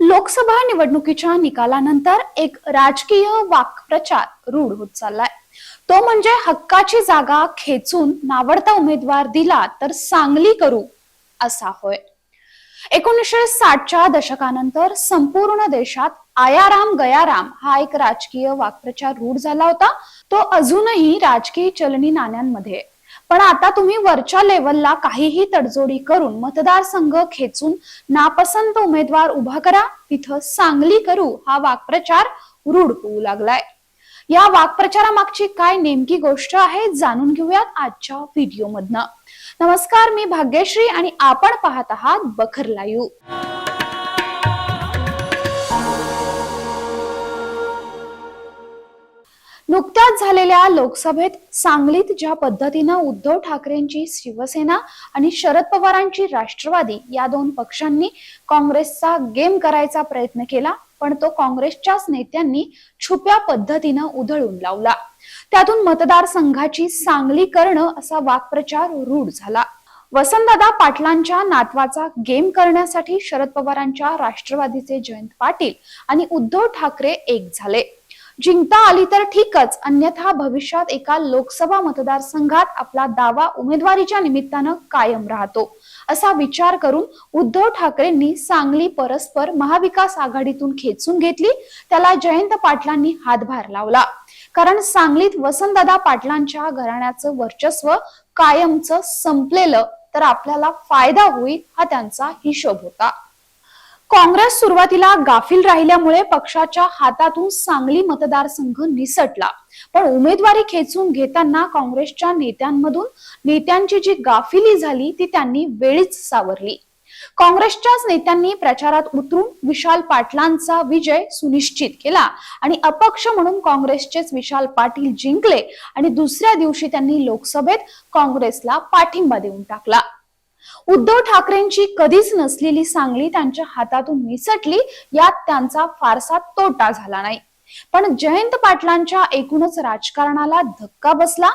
लोकसभा निवडणुकीच्या निकालानंतर एक राजकीय वाक्प्रचार रूढ होत चाललाय. तो म्हणजे हक्काची जागा खेचून नावडता उमेदवार दिला तर सांगली करू असा होय. एकोणीसशे साठच्या दशकानंतर संपूर्ण देशात आयाराम गयाराम हा एक राजकीय वाक्प्रचार रूढ झाला होता. तो अजूनही राजकीय चलनी नाण्यांमध्ये आहे. पण आता तुम्ही वरच्या लेवलला काहीही तडजोडी करून मतदारसंघ खेचून नापसंत उमेदवार उभा करा. तिथं सांगली करू हा वाक्प्रचार रूढ होऊ लागलाय. या वाक्प्रचारामागची काय नेमकी गोष्ट आहे जाणून घेऊयात आजच्या व्हिडिओ मधनं नमस्कार मी भाग्यश्री आणि आपण पाहत आहात बखर लाईव्ह. नुकत्याच झालेल्या लोकसभेत सांगलीत ज्या पद्धतीनं उद्धव ठाकरेंची शिवसेना आणि शरद पवारांची राष्ट्रवादी या दोन पक्षांनी काँग्रेसचा गेम करायचा प्रयत्न केला पण तो काँग्रेसच्याच नेत्यांनी छुप्या पद्धतीनं उधळून लावला. त्यातून मतदारसंघाची सांगली करणं असा वाक्प्रचार रूढ झाला. वसंतदादा पाटलांच्या नातवाचा गेम करण्यासाठी शरद पवारांच्या राष्ट्रवादीचे जयंत पाटील आणि उद्धव ठाकरे एक झाले. जिंकता आली तर ठीकच. अन्यथा भविष्यात एका लोकसभा मतदारसंघात आपला दावा उमेदवारीच्या निमित्तानं कायम राहतो. असा विचार करून उद्धव ठाकरेंनी सांगली परस्पर महाविकास आघाडीतून खेचून घेतली. त्याला जयंत पाटलांनी हातभार लावला. कारण सांगलीत वसंतदादा पाटलांच्या घराण्याचं वर्चस्व कायमचं संपलेलं तर आपल्याला फायदा होईल हा त्यांचा हिशोब होता. काँग्रेस सुरुवातीला गाफील राहिल्यामुळे पक्षाच्या हातातून सांगली मतदारसंघ निसटला. पण उमेदवारी खेचून घेताना काँग्रेसच्या नेत्यांमधून नेत्यांची जी गाफिली झाली ती त्यांनी वेळीच सावरली. काँग्रेसच्याच नेत्यांनी प्रचारात उतरून विशाल पाटलांचा विजय सुनिश्चित केला आणि अपक्ष म्हणून काँग्रेसचेच विशाल पाटील जिंकले आणि दुसऱ्या दिवशी त्यांनी लोकसभेत काँग्रेसला पाठिंबा देऊन टाकला. उद्धव ठाकरेंची कधीच नसलेली सांगली त्यांच्या हातातून निसटली यात त्यांचा फारसा तोटा झाला नाही. पण जयंत पाटलांच्या एकूणच राजकारणाला धक्का बसला.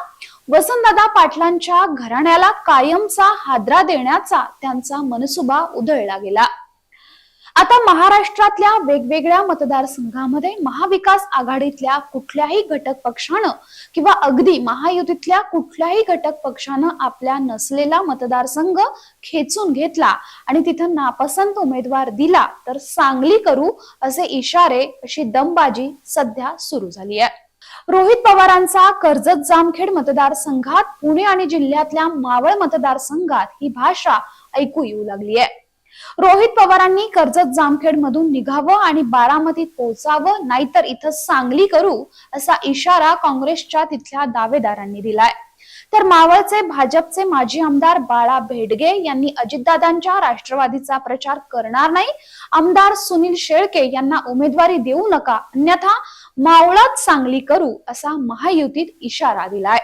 वसंतदादा पाटलांच्या घराण्याला कायमचा हादरा देण्याचा त्यांचा मनसुबा उधळला गेला. आता महाराष्ट्रातल्या वेगवेगळ्या मतदारसंघामध्ये महाविकास आघाडीतल्या कुठल्याही घटक पक्षानं किंवा अगदी महायुतीतल्या कुठल्याही घटक पक्षानं आपल्या नसलेला मतदारसंघ खेचून घेतला आणि तिथं नापसंत उमेदवार दिला तर सांगली करू असे इशारे अशी दमबाजी सध्या सुरू झाली आहे. रोहित पवारांचा कर्जत जामखेड मतदारसंघात पुणे आणि जिल्ह्यातल्या मावळ मतदारसंघात ही भाषा ऐकू येऊ लागली आहे. रोहित पवारांनी कर्जत जामखेड मधून निघावं आणि बारामतीत पोहोचावं नाहीतर इथं सांगली करू असा इशारा काँग्रेसच्या तिथल्या दावेदारांनी दिलाय. तर मावळचे भाजपचे माजी आमदार बाळा भेडगे यांनी अजितदादांच्या राष्ट्रवादीचा प्रचार करणार नाही. आमदार सुनील शेळके यांना उमेदवारी देऊ नका अन्यथा मावळात सांगली करू असा महायुतीत इशारा दिलाय.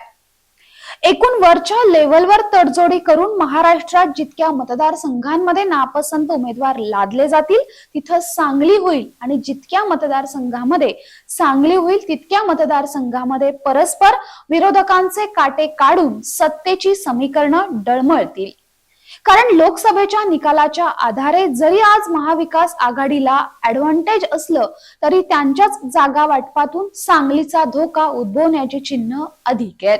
एकूण वरच्या लेवलवर तडजोडी करून महाराष्ट्रात जितक्या मतदारसंघांमध्ये नापसंत उमेदवार लादले जातील तिथं सांगली होईल. आणि जितक्या मतदारसंघामध्ये सांगली होईल तितक्या मतदारसंघामध्ये परस्पर विरोधकांचे काटे काढून सत्तेची समीकरणं डळमळतील. कारण लोकसभेच्या निकालाच्या आधारे जरी आज महाविकास आघाडीला ऍडव्हान्टेज असलं तरी त्यांच्याच जागा वाटपातून सांगलीचा धोका उद्भवण्याची चिन्ह अधिक आहेत.